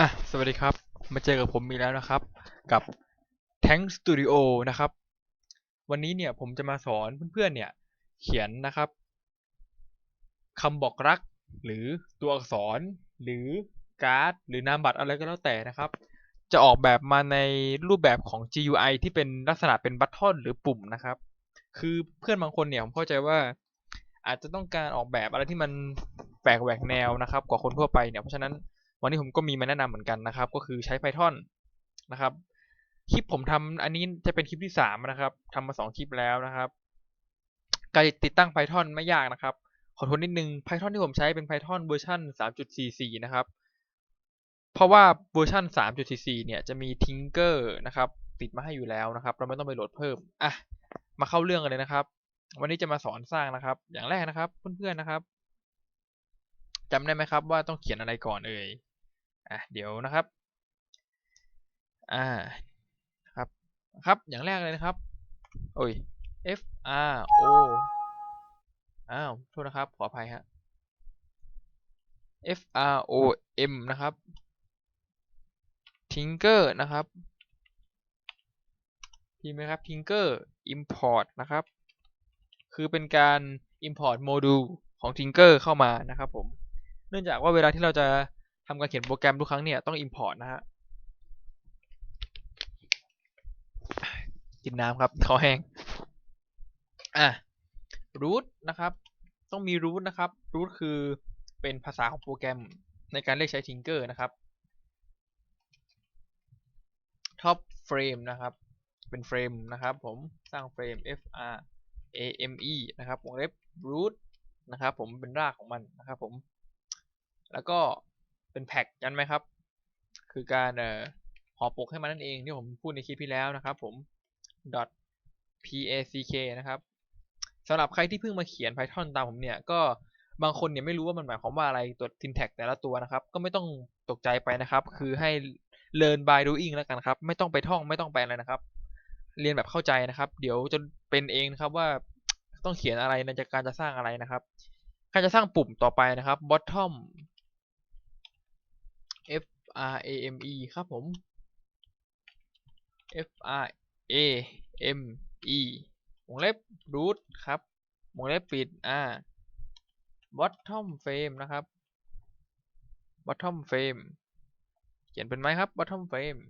อะสวัสดีครับ มาเจอกับผมอีกแล้วนะครับ กับ Tank Studio นะครับ วันนี้เนี่ยผมจะมาสอนเพื่อนๆเนี่ย เขียนนะครับคำบอกรัก หรือตัวอักษร หรือการ์ด หรือนามบัตรอะไรก็แล้วแต่นะครับ จะออกแบบมาในรูปแบบของ GUI ที่เป็นลักษณะเป็นบัตทอนหรือปุ่มนะครับ คือเพื่อนบางคนเนี่ยผมเข้าใจว่า อาจจะต้องการออกแบบอะไรที่มันแปลกแหวกแนวนะครับ กว่าคนทั่วไปเนี่ยเพราะฉะนั้น วันนี้ผมก็มีมาแนะนำเหมือนกันนะครับ ก็คือใช้ Python นะครับคลิปผมทำอันนี้จะเป็นคลิปที่สามนะครับทำมาสองคลิปแล้วนะครับ การติดตั้ง Python ไม่ยากนะครับ ขอโทษนิดนึง Python ที่ผมใช้เป็น Python เวอร์ชัน3.44 นะครับ เพราะว่าเวอร์ชัน3.44 เนี่ยจะมี Tinker นะครับ ติดมาให้อยู่แล้วนะครับ เราไม่ต้องไปโหลดเพิ่มอะมาเข้าเรื่องกันเลยนะครับ วันนี้จะมาสอนสร้างนะครับ อย่างแรกนะครับ เพื่อนๆนะครับจำได้ไหมครับว่าต้องเขียนอะไรก่อนเอ่ย อะเดี๋ยวนะครับ อ่าครับครับอย่างแรกเลยนะครับ โอ้ย F R O อ้าวโทษนะครับ ขออภัยฮะ F R O M นะครับ Tinker นะครับพิมพ์ไหมครับ Tinker import นะครับ คือเป็นการ import โมดูลของ Tinker เข้ามานะครับผม เนื่องจากว่าเวลาที่เราจะ ทำการเขียนโปรแกรมทุกครั้งเนี่ยต้อง import นะฮะ กินน้ำครับคอแห้ง อะ root นะครับ ต้องมี root นะครับ root คือเป็นภาษาของโปรแกรมในการเรียกใช้ Tinker นะครับ top frame นะครับ เป็นเฟรมนะครับ ผม สร้างเฟรม f r a m e นะครับวงเล็บ root นะครับ ผมเป็นรากของมันนะครับผม แล้วก็ เป็นแพ็กยันไหมครับ คือการเอ่อห่อปกให้มันนั่นเองที่ผมพูดในคลิปที่แล้วนะครับผม pack นะครับสำหรับใครที่เพิ่งมาเขียน Python ตามผมเนี่ยก็บางคนเนี่ยไม่รู้ว่ามันหมายความว่าอะไรตัว syntax แต่ละตัวนะครับ ก็ไม่ต้องตกใจไปนะครับ คือให้ learn by doing แล้วกันครับ ไม่ต้องไปท่องไม่ต้องไปอะไรนะครับ เรียนแบบเข้าใจนะครับ เดี๋ยวจะเป็นเองนะครับว่าต้องเขียนอะไรในการจะสร้างอะไรนะครับ การจะสร้างปุ่มต่อไปนะครับ bottom r a m e ครับผม f r a m e วงเล็บ root ครับวงเล็บปิดอ่า bottom frame นะครับ bottom frame เขียนเป็นไหมครับ bottom frame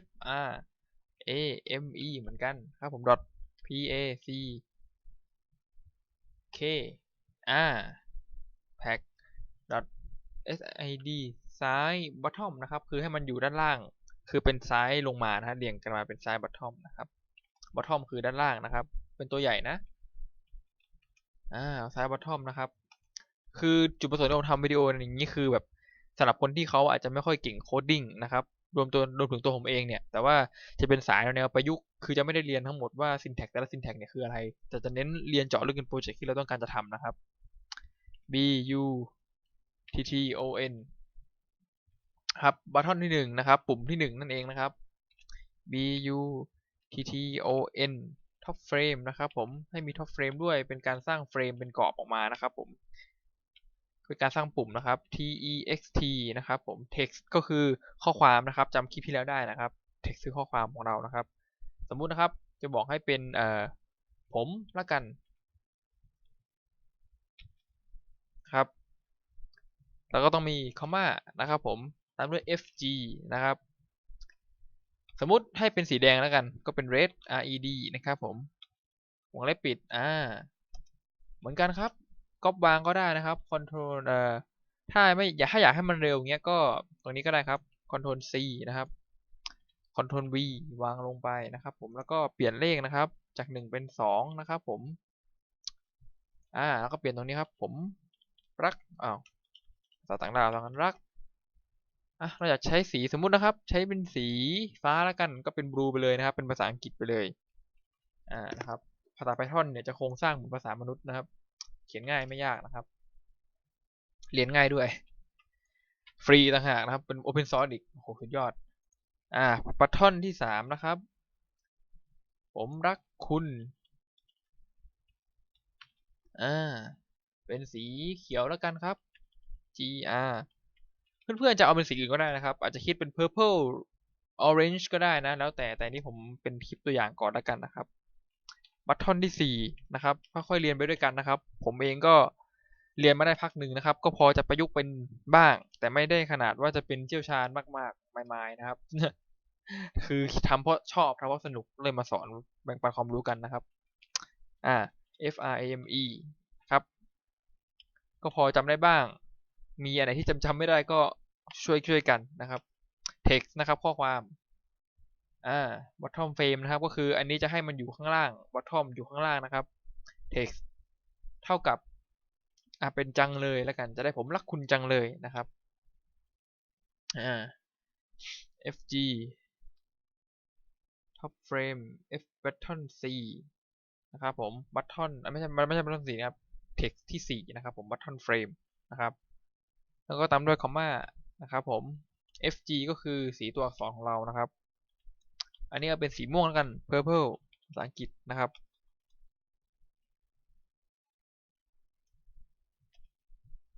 f r a m e เหมือนกันครับผม dot p a c k r pack dot s i d ซ้าย bottom นะครับ คือให้มันอยู่ด้านล่าง คือเป็นซ้ายลงมานะฮะเรียงกันมาเป็นซ้าย bottom นะครับ bottom คือด้านล่างนะครับ เป็นตัวใหญ่นะ อ่า ซ้าย bottom นะครับ คือจุดประสงค์ที่ผมทำวิดีโออย่างนี้คือแบบสำหรับคนที่เขาอาจจะไม่ค่อยเก่งโคดดิ้งนะครับ รวมตัวรวมถึงตัวผมเองเนี่ย แต่ว่าจะเป็นสายแนวประยุกต์ คือจะไม่ได้เรียนทั้งหมดว่า syntax แต่ละ syntax เนี่ยคืออะไร แต่จะเน้นเรียนเจาะลึกเป็นโปรเจกต์ที่เราต้องการจะทำนะครับ b u t t o n ครับบัตทอนที่หนึ่งนะครับ ปุ่มที่หนึ่งนั่นเองนะครับ b u t t o n top frame นะครับผมให้มี top frame ด้วยเป็นการสร้างเฟรมเป็นกรอบออกมานะครับผมเป็นการสร้างปุ่มนะครับ text นะครับผม text ก็คือข้อความนะครับจำคลิปที่แล้วได้นะครับ text คือข้อความของเรานะครับ สมมุตินะครับจะบอกให้เป็นเอ่อผมละกันครับ แล้วก็ต้องมีคอมมานะครับผมามด้วย fg นะครับ สมมุติให้เป็นสีแดงแล้วกัน ก็เป็น red red นะครับผมวงเล็บปิด อ่า เหมือนกันครับก๊อปวางก็ได้นะครับ control เอ่อ ถ้าไม่อยากถ้าอยากให้มันเร็วเงี้ยก็ตรงนี้ก็ได้ครับ control c นะครับ control v วางลงไปนะครับ ผม แล้วก็เปลี่ยนเลขนะครับ จากหนึ่งเป็นสองนะครับผม อ่า แล้วก็เปลี่ยนตรงนี้ครับ ผมรัก อ้าวภาษาต่างดาวทางนั้นรัก อะเราอยากใช้สีสมมุตินะครับ ใช้เป็นสีฟ้าแล้วกันก็เป็นบลูไปเลยนะครับ เป็นภาษาอังกฤษไปเลยอ่านะครับภาษา Python เนี่ยจะโครงสร้างเหมือนภาษามนุษย์นะครับ เขียนง่ายไม่ยากนะครับ เรียนง่ายด้วย ฟรีต่างหากนะครับ เป็น Open Source อีกโอ้โหสุดยอด อ่าปัททอนที่สามนะครับ ผมรักคุณอ่าเป็นสีเขียวแล้วกันครับ gr เพื่อนๆจะเอาเป็นสีอื่นก็ได้นะครับ อาจจะคิดเป็น purple orange ก็ได้นะ แล้วแต่แต่นี่ผมเป็นคลิปตัวอย่างก่อนล้วกันนะครับบัตทอนที่สี่นะครับค่อยๆเรียนไปด้วยกันนะครับ ผมเองก็เรียนมาได้พักหนึ่งนะครับ ก็พอจะประยุกต์เป็นบ้าง แต่ไม่ได้ขนาดว่าจะเป็นเชี่ยวชาญมากๆไม่ๆนะครับ คือทำเพราะชอบทำเพราะสนุกเลยมาสอนแบ่งปันความรู้กันนะครับ อ่า F R A M E ครับ ก็พอจำได้บ้าง มีอะไรที่จำจำไม่ได้ก็ ช่วยช่วยกันนะครับ text นะครับข้อความอ่า bottom frame นะครับ ก็คืออันนี้จะให้มันอยู่ข้างล่าง bottom อยู่ข้างล่างนะครับ text เท่ากับอ่าเป็นจังเลยแล้วกัน จะได้ผมรักคุณจังเลยนะครับอ่า fg top frame f button c นะครับผม button อะไม่ใช่ไม่ใช่ button 4นะครับ text ที่ 4 นะครับผม button frame นะครับ แล้วก็ตามด้วยคอมมา นะครับผม fg ก็คือสีตัวอักษรของเรานะครับ อันนี้เอาเป็นสีม่วงแล้วกัน purple ภาษาอังกฤษนะครับ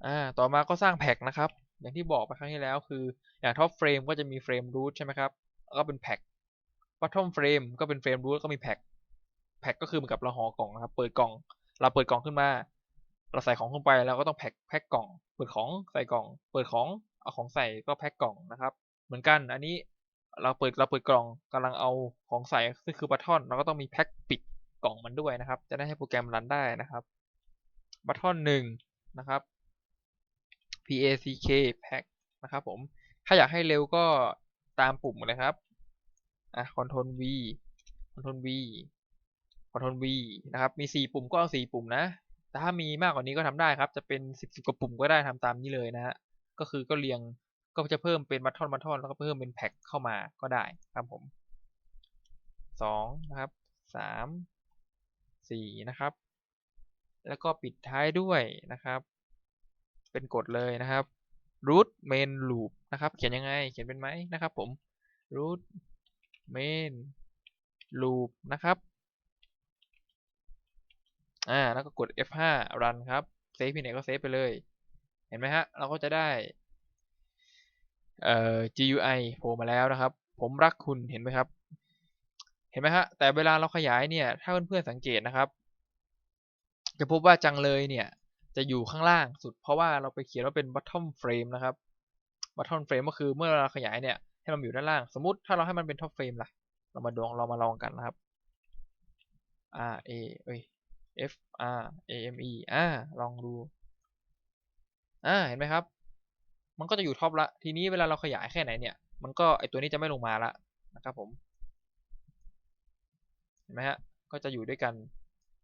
อ่าต่อมาก็สร้างแพ็กนะครับ อย่างที่บอกไปครั้งที่แล้วคืออย่างท็อปเฟรมก็จะมีเฟรมรูทใช่ไหมครับแล้วก็เป็นแพ็ก bottom frame ก็เป็นเฟรมรูทก็มีแพ็กแพ็กก็คือเหมือนกับเราห่อกล่องนะครับเปิดกล่อง เราเปิดกล่องขึ้นมา เราใส่ของเข้าไปเราก็ต้องแพ็คแพ็คกล่อง เปิดของใส่กล่อง เปิดของ เอาของใส่ก็แพ็คกล่องนะครับ เหมือนกันอันนี้เราเปิดเราเปิดกล่องกำลังเอาของใส่ซึ่งคือบัตทอนเราก็ต้องมีแพ็คปิดกล่องมันด้วยนะครับ จะได้ให้โปรแกรมรันได้นะครับบัตทอนหนึ่งนะครับ pack pack นะครับผมถ้าอยากให้เร็วก็ตามปุ่มเลยครับอะ Ctrl V Ctrl V Ctrl V นะครับมี 4 ปุ่มก็เอา4ปุ่มนะแต่ถ้ามีมากกว่านี้ก็ทำได้ครับ จะเป็น 10 10กว่าปุ่มก็ได้ทำตามนี้เลยนะฮะ ก็คือก็เรียงก็จะเพิ่มเป็นบัตทอนบัตทอนแล้วก็เพิ่มเป็นแพ็คเข้ามาก็ได้ครับผม2นะครับ3 4นะครับ แล้วก็ปิดท้ายด้วยนะครับ เป็นกฎเลยนะครับ root main loop นะครับ เขียนยังไงเขียนเป็นไหมนะครับผม root main loop นะครับอ่าแล้วก็กด F5 run ครับ เซฟที่ไหนก็เซฟไปเลย เห็นไหมฮะ เราก็จะได้เอ่อ GUI โผล่มาแล้วนะครับ ผมรักคุณเห็นไหมครับ เห็นไหมฮะ แต่เวลาเราขยายเนี่ย ถ้าเพื่อนๆสังเกตนะครับ จะพบว่าจังเลยเนี่ย จะอยู่ข้างล่างสุด เพราะว่าเราไปเขียนว่าเป็น bottom frame นะครับ bottom frame ก็คือเมื่อเราขยายเนี่ย ให้มันอยู่ด้านล่าง สมมติถ้าเราให้มันเป็น top frame ล่ะ เรามาดองเรามาลองกันนะครับ R A เอ้ย F R A M E อ่าลองดู อ่าเห็นไหมครับ มันก็จะอยู่ท็อปละ ทีนี้เวลาเราขยายแค่ไหนเนี่ย มันก็ไอตัวนี้จะไม่ลงมาละนะครับผม เห็นไหมฮะ ก็จะอยู่ด้วยกัน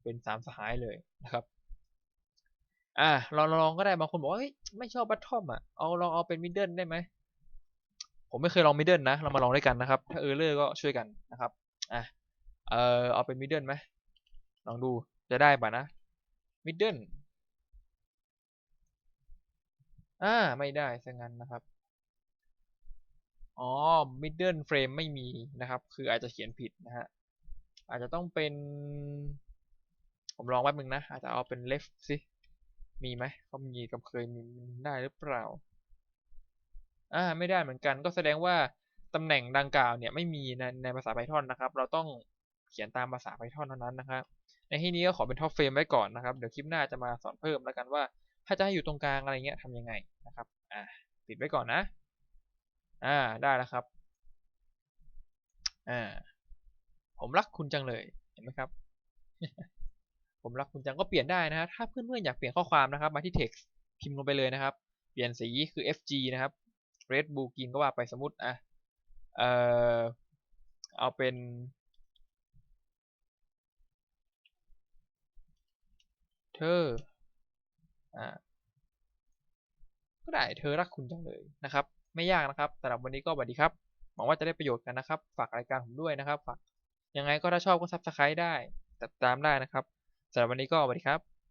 เป็นสามสหายเลยนะครับ อ่าลองลองก็ได้บางคนบอกว่าเฮ้ยไม่ชอบบัตทอมอะ เอาลองเอาเป็นมิดเดิลได้ไหม ผมไม่เคยลองมิดเดิลนะ เรามาลองด้วยกันนะครับ ถ้าเออเลอร์ก็ช่วยกันนะครับ อะเออเอาเป็นมิดเดิลไหมลองดูจะได้ป่ะนะมิดเดิล อ่าไม่ได้ซะงั้นนะครับ อ๋อ middle frame ไม่มีนะครับ คืออาจจะเขียนผิดนะฮะ อาจจะต้องเป็น ผมลองแป๊บนึงนะ อาจจะเอาเป็น left สิ มีไหมเขามีกับเคยมีได้หรือเปล่า อ่า ไม่ได้เหมือนกัน ก็แสดงว่าตำแหน่งดังกล่าวเนี่ยไม่มีในในภาษา Python นะครับ เราต้องเขียนตามภาษา Python เท่านั้นนะครับ ในที่นี้ก็ขอเป็น top frame ไว้ก่อนนะครับ เดี๋ยวคลิปหน้าจะมาสอนเพิ่มแล้วกันว่า ถ้าจะให้อยู่ตรงกลางอะไรเงี้ยทำยังไงนะครับอ่าปิดไว้ก่อนนะ อ่าได้แล้วครับอ่าผมรักคุณจังเลยเห็นไหมครับ ผมรักคุณจังก็เปลี่ยนได้นะฮะถ้าเพื่อนๆอยากเปลี่ยนข้อความนะครับ มาที่ text พิมพ์ลงไปเลยนะครับ เปลี่ยนสีคือ FG นะครับ red blue green ก็ว่าไปสมมติอะเอ่อเอาเป็นเธอ อ่าก็ได้เธอรักคุณจังเลยนะครับ ไม่ยากนะครับสำหรับวันนี้ก็สวัสดีครับหวังว่าจะได้ประโยชน์กันนะครับ ฝากรายการผมด้วยนะครับฝากยังไงก็ถ้าชอบก็ซับสไครต์ได้ติดตามได้นะครับสำหรับวันนี้ก็สวัสดีครับ